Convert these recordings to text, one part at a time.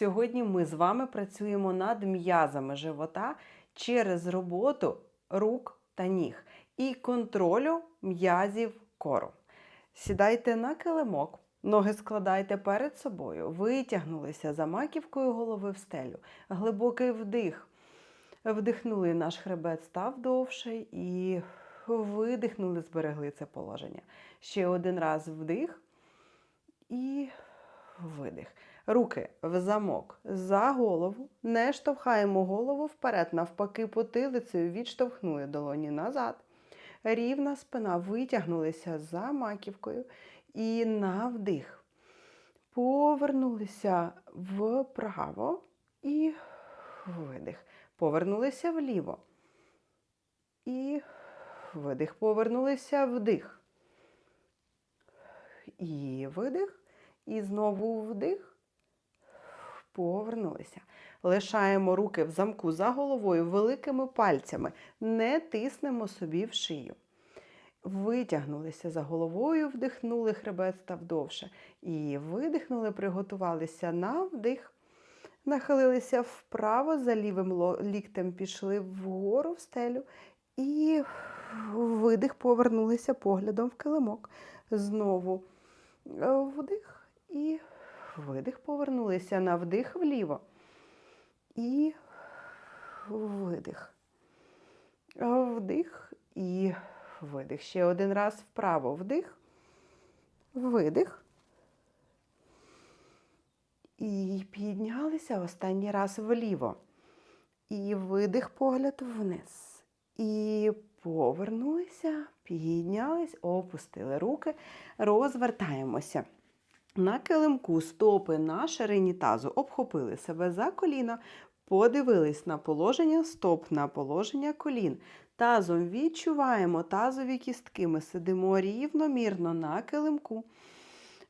Сьогодні ми з вами працюємо над м'язами живота через роботу рук та ніг і контролю м'язів кору. Сідайте на килимок, ноги складайте перед собою, витягнулися за маківкою голови в стелю, глибокий вдих. Вдихнули, наш хребет став довший і видихнули, зберегли це положення. Ще один раз вдих і видих. Руки в замок за голову. Не штовхаємо голову вперед, навпаки, потилицею відштовхнули долоні назад. Рівна спина витягнулися за маківкою і на вдих. Повернулися вправо і видих. Повернулися вліво. І видих. Повернулися вдих. І видих. І знову вдих. Повернулися. Лишаємо руки в замку за головою великими пальцями. Не тиснемо собі в шию. Витягнулися за головою, вдихнули, хребет став довше. І видихнули, приготувалися на вдих. Нахилилися вправо, за лівим ліктем пішли вгору в стелю. І видих, повернулися поглядом в килимок. Знову е, вдих і видих, повернулися на вдих вліво. І видих. Вдих і видих. Ще один раз вправо. Вдих, видих. І піднялися останній раз вліво. І видих погляд вниз. І повернулися, піднялись, опустили руки, розвертаємося. На килимку стопи на ширині тазу обхопили себе за коліна, подивились на положення стоп, на положення колін. Тазом відчуваємо тазові кістки. Ми сидимо рівномірно на килимку.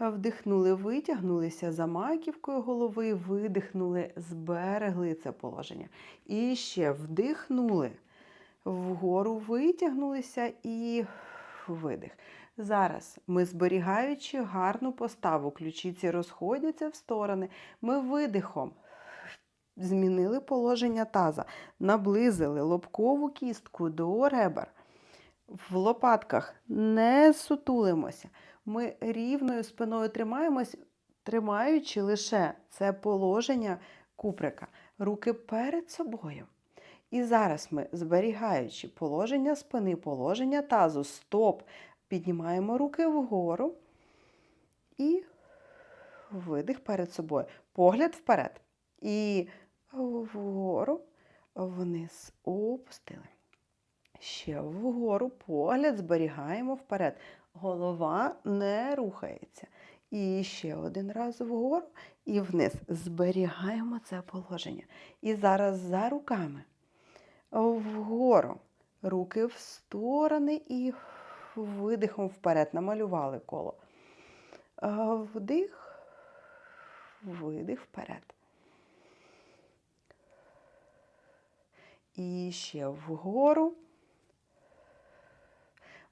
Вдихнули, витягнулися за маківкою голови, видихнули, зберегли це положення. І ще вдихнули, вгору витягнулися і видих. Зараз ми, зберігаючи гарну поставу, ключиці розходяться в сторони, ми видихом змінили положення таза, наблизили лобкову кістку до ребер. В лопатках не сутулимося. Ми рівною спиною тримаємось, тримаючи лише це положення куприка. Руки перед собою. І зараз ми, зберігаючи положення спини, положення тазу, стоп, піднімаємо руки вгору і видих перед собою. Погляд вперед. І вгору, вниз опустили. Ще вгору погляд зберігаємо вперед. Голова не рухається. І ще один раз вгору і вниз. Зберігаємо це положення. І зараз за руками. Вгору. Руки в сторони і видихом вперед. Намалювали коло. Вдих, видих вперед. І ще вгору.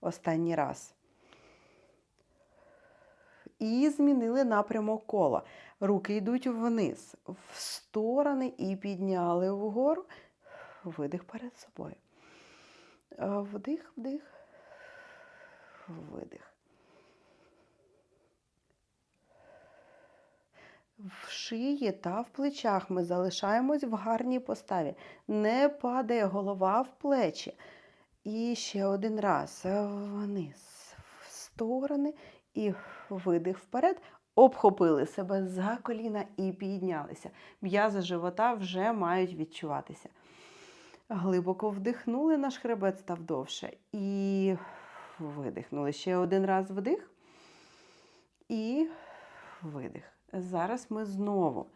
Останній раз. І змінили напрямок кола. Руки йдуть вниз, в сторони і підняли вгору. Видих перед собою. Вдих, вдих, видих. В шиї та в плечах ми залишаємось в гарній поставі. Не падає голова в плечі. І ще один раз вниз, в сторони і видих вперед. Обхопили себе за коліна і піднялися. М'язи живота вже мають відчуватися. Глибоко вдихнули, наш хребет став довше. І видихнули. Ще один раз вдих. І видих. Зараз ми знову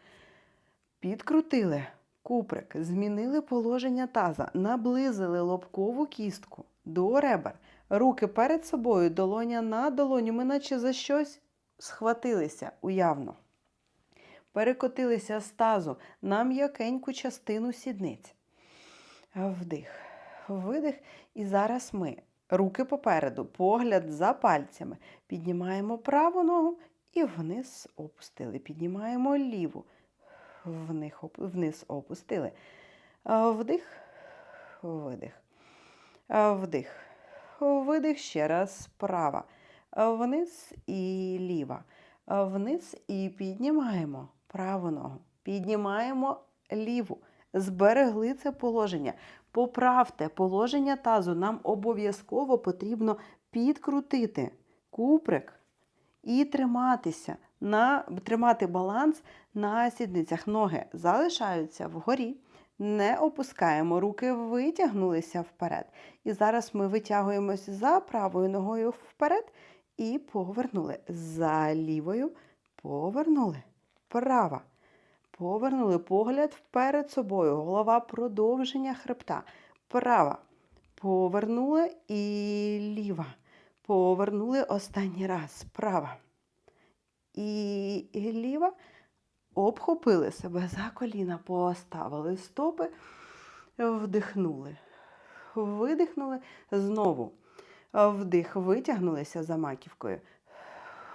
підкрутили куприк, змінили положення таза, наблизили лобкову кістку до ребер. Руки перед собою, долоня на долоню, ми наче за щось схватилися уявно. Перекотилися з тазу на м'якеньку частину сідниць. Вдих, видих. І зараз ми руки попереду, погляд за пальцями. Піднімаємо праву ногу і вниз опустили. Піднімаємо ліву. вниз опустили. Вдих, видих. Вдих. Видих ще раз права. Вниз і ліва. Вниз і піднімаємо праву ногу. Піднімаємо ліву. Зберегли це положення. Поправте положення тазу. Нам обов'язково потрібно підкрутити куприк і триматися на тримати баланс на сідницях. Ноги залишаються вгорі. Не опускаємо, руки витягнулися вперед. І зараз ми витягуємось за правою ногою вперед і повернули. За лівою повернули. Права. Повернули погляд вперед собою. Голова продовження хребта. Права. Повернули і ліва. Повернули останній раз. Права. І ліва. Обхопили себе за коліна, поставили стопи, вдихнули. Видихнули знову. Вдих, витягнулися за маківкою.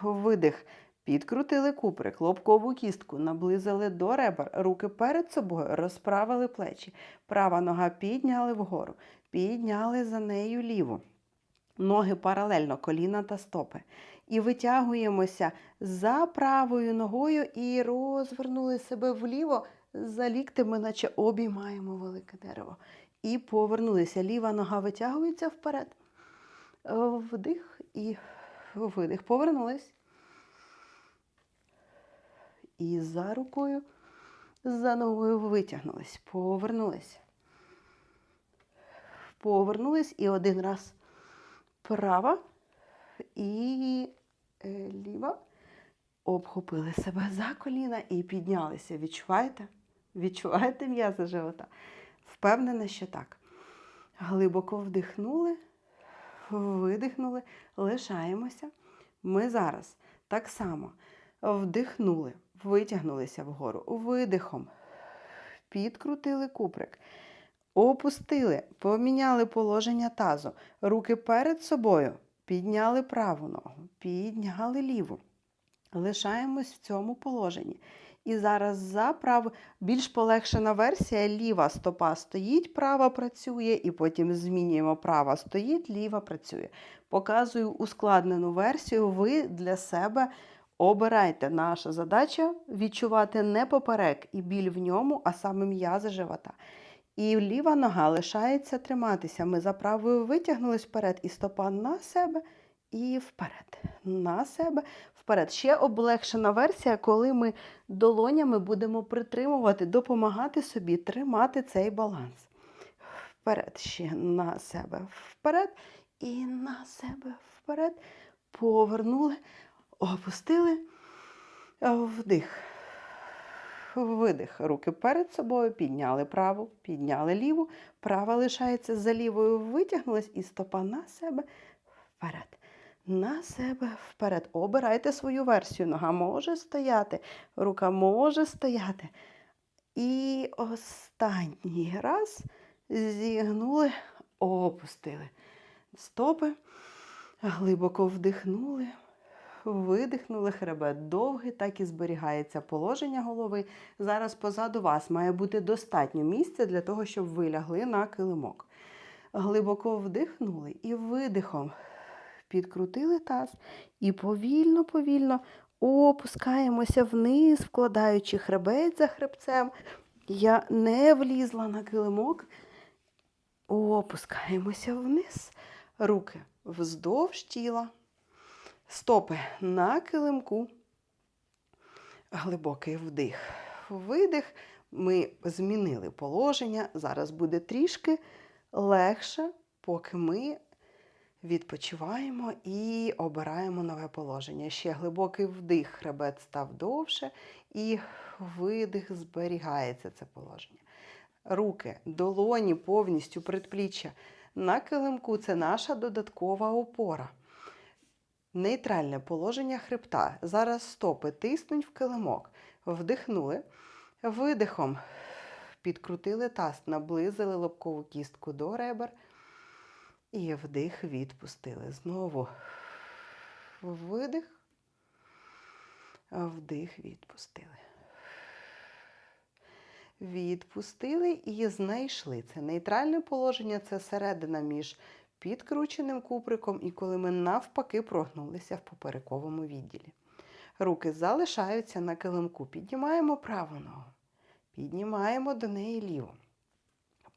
Видих. Підкрутили куприк, лобкову кістку, наблизили до ребер, руки перед собою, розправили плечі. Права нога підняли вгору, підняли за нею ліву. Ноги паралельно, коліна та стопи. І витягуємося за правою ногою і розвернули себе вліво, за ліктями, наче обіймаємо велике дерево. І повернулися. Ліва нога витягується вперед. Вдих і видих. Повернулись. І за рукою, за ногою витягнулись, повернулись. Повернулись і один раз права і е, ліва. Обхопили себе за коліна і піднялися. Відчуваєте? Відчуваєте м'язи живота? Впевнена, що так. Глибоко вдихнули, видихнули, лишаємося. Ми зараз так само вдихнули, витягнулися вгору, видихом, підкрутили куприк, опустили, поміняли положення тазу, руки перед собою, підняли праву ногу, підняли ліву. Лишаємось в цьому положенні. І зараз за праву, більш полегшена версія, ліва стопа стоїть, права працює, і потім змінюємо права стоїть, ліва працює. Показую ускладнену версію, ви для себе обирайте. Наша задача відчувати не поперек і біль в ньому, а саме м'язи живота. І ліва нога лишається триматися. Ми за правою витягнулись вперед, і стопа на себе і вперед. На себе, вперед. Ще облегшена версія, коли ми долонями будемо притримувати, допомагати собі тримати цей баланс. Вперед, ще на себе, вперед і на себе вперед. Повернули, опустили, вдих. Видих. Руки перед собою, підняли праву, підняли ліву, права лишається за лівою, витягнулась і стопа на себе вперед. На себе вперед. Обирайте свою версію. Нога може стояти, рука може стояти. І останній раз зігнули, опустили. Стопи, глибоко вдихнули, видихнули хребет довгий, так і зберігається положення голови. Зараз позаду вас має бути достатньо місця для того, щоб ви лягли на килимок. Глибоко вдихнули і видихом підкрутили таз і повільно-повільно опускаємося вниз, вкладаючи хребет за хребцем. Я не влізла на килимок. Опускаємося вниз. Руки вздовж тіла. Стопи на килимку. Глибокий вдих. Видих. Ми змінили положення. Зараз буде трішки легше, поки ми відпочиваємо і обираємо нове положення. Ще глибокий вдих, хребет став довше, і видих зберігається це положення. Руки, долоні повністю предпліччя на килимку це наша додаткова опора. Нейтральне положення хребта. Зараз стопи тиснуть в килимок. Вдихнули. Видихом підкрутили таз, наблизили лобкову кістку до ребер. І вдих відпустили. Знову видих, вдих відпустили. відпустили і знайшли. Це нейтральне положення, це середина між підкрученим куприком і коли ми навпаки прогнулися в поперековому відділі. Руки залишаються на килимку. Піднімаємо праву ногу. Піднімаємо до неї ліву.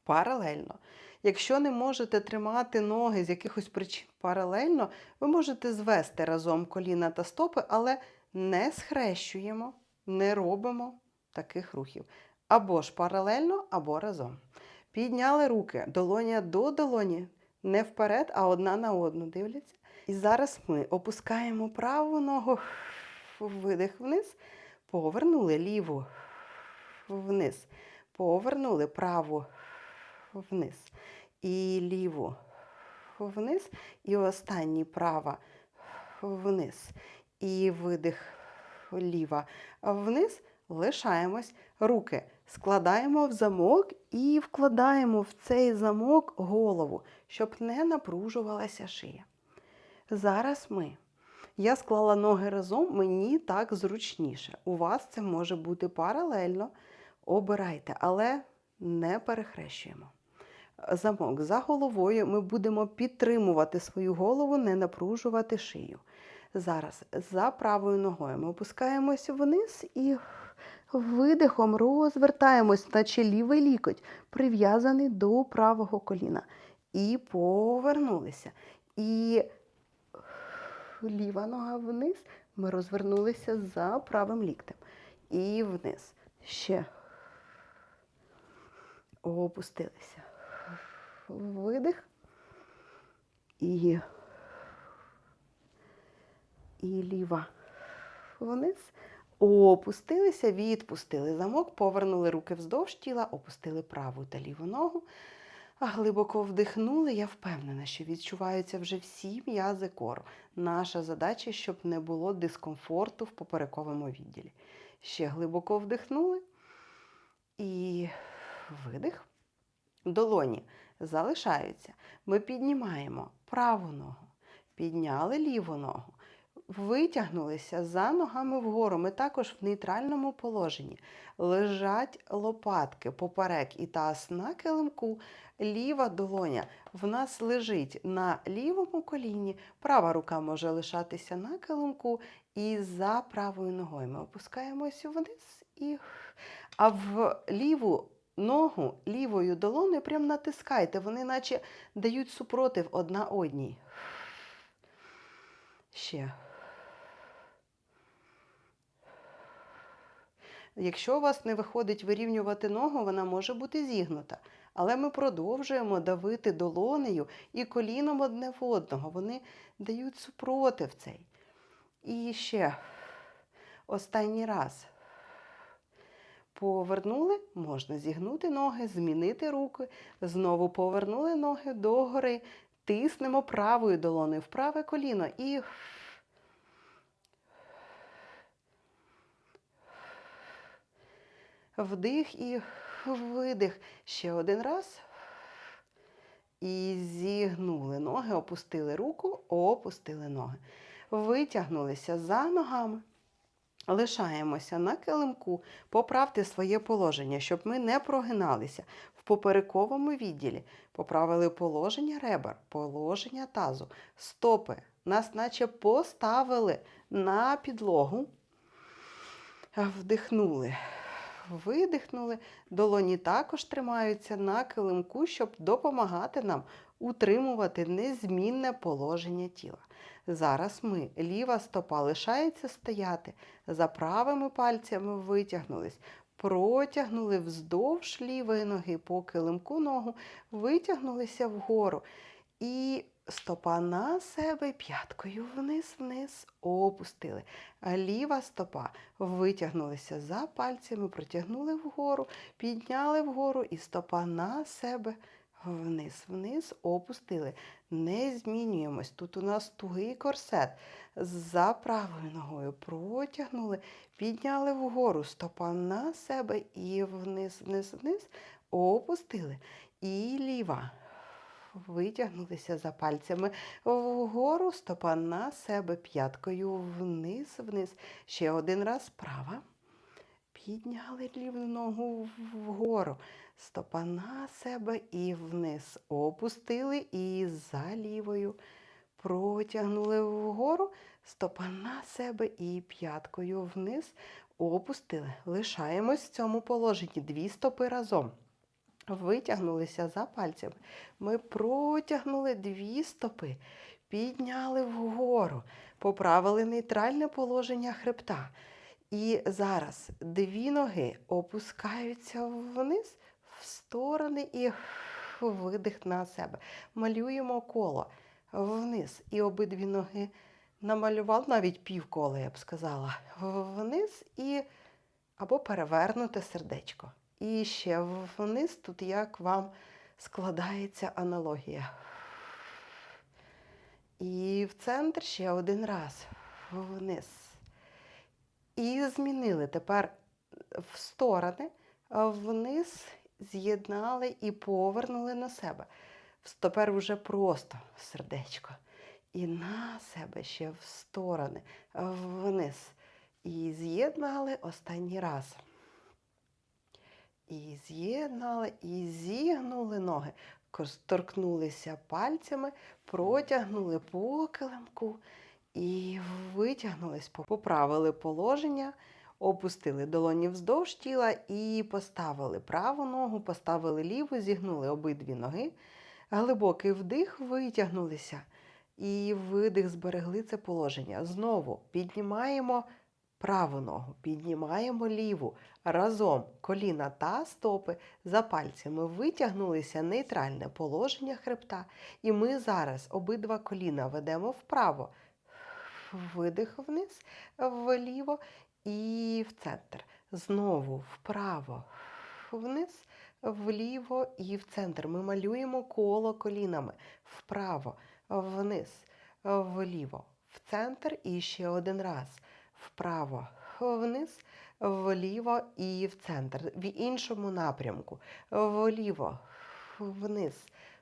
Паралельно. Якщо не можете тримати ноги з якихось причин паралельно, ви можете звести разом коліна та стопи, але не схрещуємо, не робимо таких рухів. Або ж паралельно, або разом. Підняли руки, долоня до долоні, не вперед, а одна на одну дивляться. І зараз ми опускаємо праву ногу, видих вниз, повернули ліву вниз, повернули праву вниз і ліву вниз, і останній права вниз. І видих ліва вниз, лишаємось. Руки складаємо в замок і вкладаємо в цей замок голову, щоб не напружувалася шия. Зараз ми. Я склала ноги разом, мені так зручніше. У вас це може бути паралельно. Обирайте, але не перехрещуємо. Замок за головою ми будемо підтримувати свою голову, не напружувати шию. Зараз за правою ногою ми опускаємося вниз і видихом розвертаємось, наче лівий лікоть, прив'язаний до правого коліна. І повернулися. І ліва нога вниз. Ми розвернулися за правим ліктем. І вниз. Ще. Опустилися. Видих. І, і ліва вниз. Опустилися, відпустили замок, повернули руки вздовж тіла, опустили праву та ліву ногу. Глибоко вдихнули. Я впевнена, що відчуваються вже всі м'язи кору. Наша задача, щоб не було дискомфорту в поперековому відділі. Ще глибоко вдихнули і видих. Долоні залишаються. Ми піднімаємо праву ногу, підняли ліву ногу, витягнулися за ногами вгору. Ми також в нейтральному положенні. Лежать лопатки поперек і таз на килимку. Ліва долоня в нас лежить на лівому коліні, права рука може лишатися на килимку і за правою ногою. Ми опускаємося вниз і. А в ліву ногу лівою долоною прям натискайте, вони наче дають супротив одна одній. Ще. Якщо у вас не виходить вирівнювати ногу, вона може бути зігнута. Але ми продовжуємо давити долонею і коліном одне в одного. Вони дають супротив цей. І ще останній раз. Повернули, можна зігнути ноги, змінити руки, знову повернули ноги догори, тиснемо правою долоною в праве коліно і вдих і видих. Ще один раз. І зігнули ноги, опустили руку, опустили ноги. Витягнулися за ногами. Лишаємося на килимку, поправте своє положення, щоб ми не прогиналися в поперековому відділі. Поправили положення ребер, положення тазу, стопи. Нас наче поставили на підлогу. Вдихнули, видихнули. Долоні також тримаються на килимку, щоб допомагати нам утримувати незмінне положення тіла. Зараз ми, ліва стопа лишається стояти, за правими пальцями витягнулись, протягнули вздовж лівої ноги по килимку ногу, витягнулися вгору. І стопа на себе, п'яткою вниз-вниз, опустили. Ліва стопа витягнулися за пальцями, протягнули вгору, підняли вгору і стопа на себе. Вниз, вниз, опустили. Не змінюємось. Тут у нас тугий корсет. За правою ногою протягнули, підняли вгору, стопа на себе і вниз, вниз, вниз, опустили. І ліва. Витягнулися за пальцями вгору, стопа на себе, п'яткою вниз, вниз. Ще один раз права. Підняли ліву ногу вгору. Стопа на себе і вниз. Опустили і за лівою. Протягнули вгору. Стопа на себе і п'яткою вниз. Опустили. Лишаємось в цьому положенні. Дві стопи разом. Витягнулися за пальцями. Ми протягнули дві стопи, підняли вгору, поправили нейтральне положення хребта. І зараз дві ноги опускаються вниз, в сторони і видих на себе. Малюємо коло вниз. І обидві ноги намалювали, навіть півкола, я б сказала, вниз і або перевернуте сердечко. І ще вниз, тут як вам складається аналогія. І в центр ще один раз вниз. І змінили тепер в сторони, вниз з'єднали і повернули на себе. Тепер вже просто сердечко. І на себе ще в сторони, вниз. І з'єднали останній раз. І з'єднали, і зігнули ноги. Торкнулися пальцями, протягнули по килимку і витягнулись, поправили положення, опустили долоні вздовж тіла і поставили праву ногу, поставили ліву, зігнули обидві ноги. Глибокий вдих, витягнулися. І видих, зберегли це положення. Знову піднімаємо праву ногу, піднімаємо ліву. Разом коліна та стопи за пальцями витягнулися нейтральне положення хребта. І ми зараз обидва коліна ведемо вправо. Видих вниз, вліво і в центр. Знову вправо, вниз, вліво і в центр. Ми малюємо коло колінами вправо, вниз, вліво, в центр і ще один раз. Вправо, вниз, вліво і в центр. В іншому напрямку. Вліво, вниз,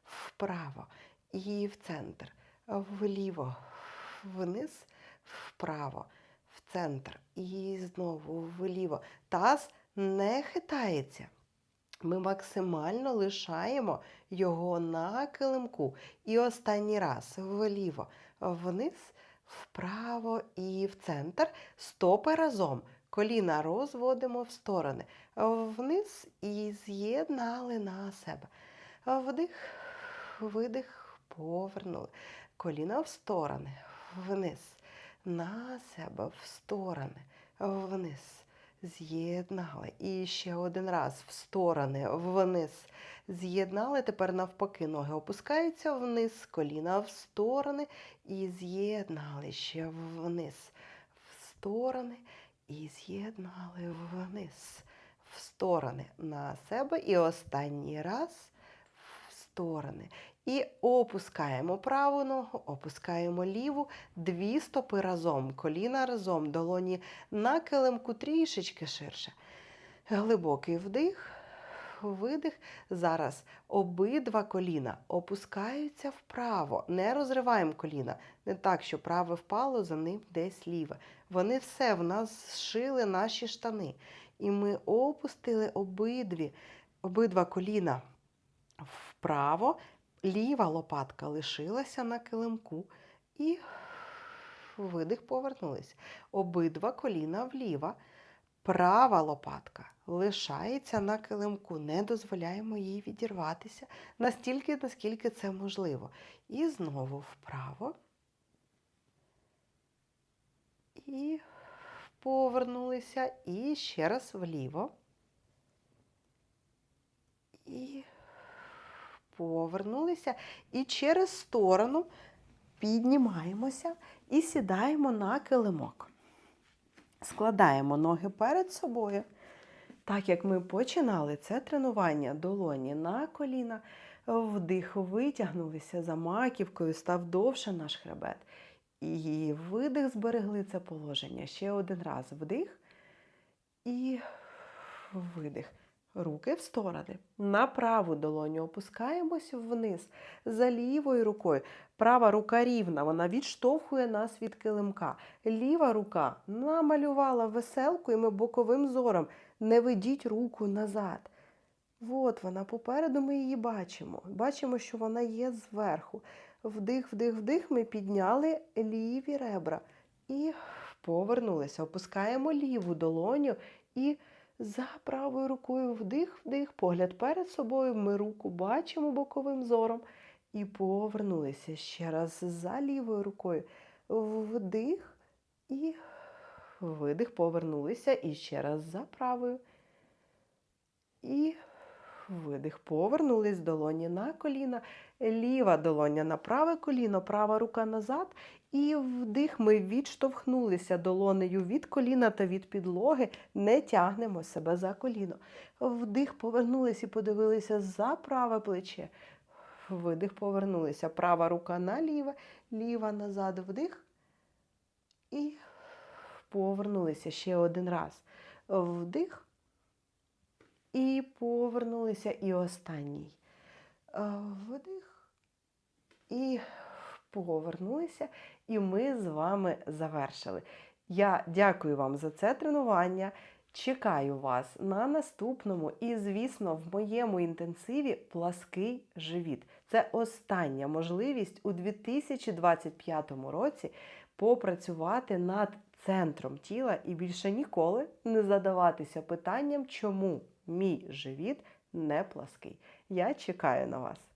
вправо і в центр. Вліво, вниз, вправо, в центр. І знову вліво. Таз не хитається. Ми максимально лишаємо його на килимку. І останній раз вліво, вниз, вправо і в центр. Стопи разом. Коліна розводимо в сторони. Вниз і з'єднали на себе. Вдих, видих, повернули. Коліна в сторони, вниз, на себе, в сторони, вниз. З'єднали. І ще один раз в сторони, вниз. З'єднали. Тепер навпаки ноги опускаються вниз, коліна в сторони. І з'єднали ще вниз. В сторони. І з'єднали вниз. В сторони на себе. І останній раз сторони. І опускаємо праву ногу, опускаємо ліву, дві стопи разом, коліна разом, долоні на килимку трішечки ширше. Глибокий вдих, видих. Зараз обидва коліна опускаються вправо, не розриваємо коліна. Не так, що праве впало, за ним десь ліве. Вони все в нас зшили наші штани. І ми опустили обидві, обидва коліна вправо. Ліва лопатка лишилася на килимку і видих повернулись. Обидва коліна вліва. Права лопатка лишається на килимку. Не дозволяємо їй відірватися настільки, наскільки це можливо. І знову вправо. І повернулися. І ще раз вліво. І повернулися і через сторону піднімаємося і сідаємо на килимок. Складаємо ноги перед собою. Так як ми починали це тренування долоні на коліна, вдих витягнулися за маківкою, став довше наш хребет. І видих зберегли це положення. Ще один раз вдих і видих. Руки в сторони. На праву долоню опускаємось вниз за лівою рукою. Права рука рівна, вона відштовхує нас від килимка. Ліва рука намалювала веселку, і ми боковим зором Не ведіть руку назад. От вона попереду ми її бачимо. Бачимо, що вона є зверху. Вдих, вдих, вдих. Ми підняли ліві ребра і повернулися. Опускаємо ліву долоню і за правою рукою вдих, вдих, погляд перед собою. Ми руку бачимо боковим зором. І повернулися ще раз за лівою рукою. Вдих і видих, повернулися. І ще раз за правою. І видих. Повернулись долоні на коліна. Ліва долоня на праве коліно, права рука назад. І вдих ми відштовхнулися долонею від коліна та від підлоги. Не тягнемо себе за коліно. Вдих, повернулись і подивилися за праве плече. Видих, повернулися. Права рука на ліве, ліва назад, вдих. І повернулися ще один раз. Вдих. І повернулися. І останній. Вдих. І повернулися. І ми з вами завершили. Я дякую вам за це тренування. Чекаю вас на наступному і, звісно, в моєму інтенсиві плаский живіт. Це остання можливість у 2025 році попрацювати над центром тіла і більше ніколи не задаватися питанням, чому мій живіт не плаский. Я чекаю на вас.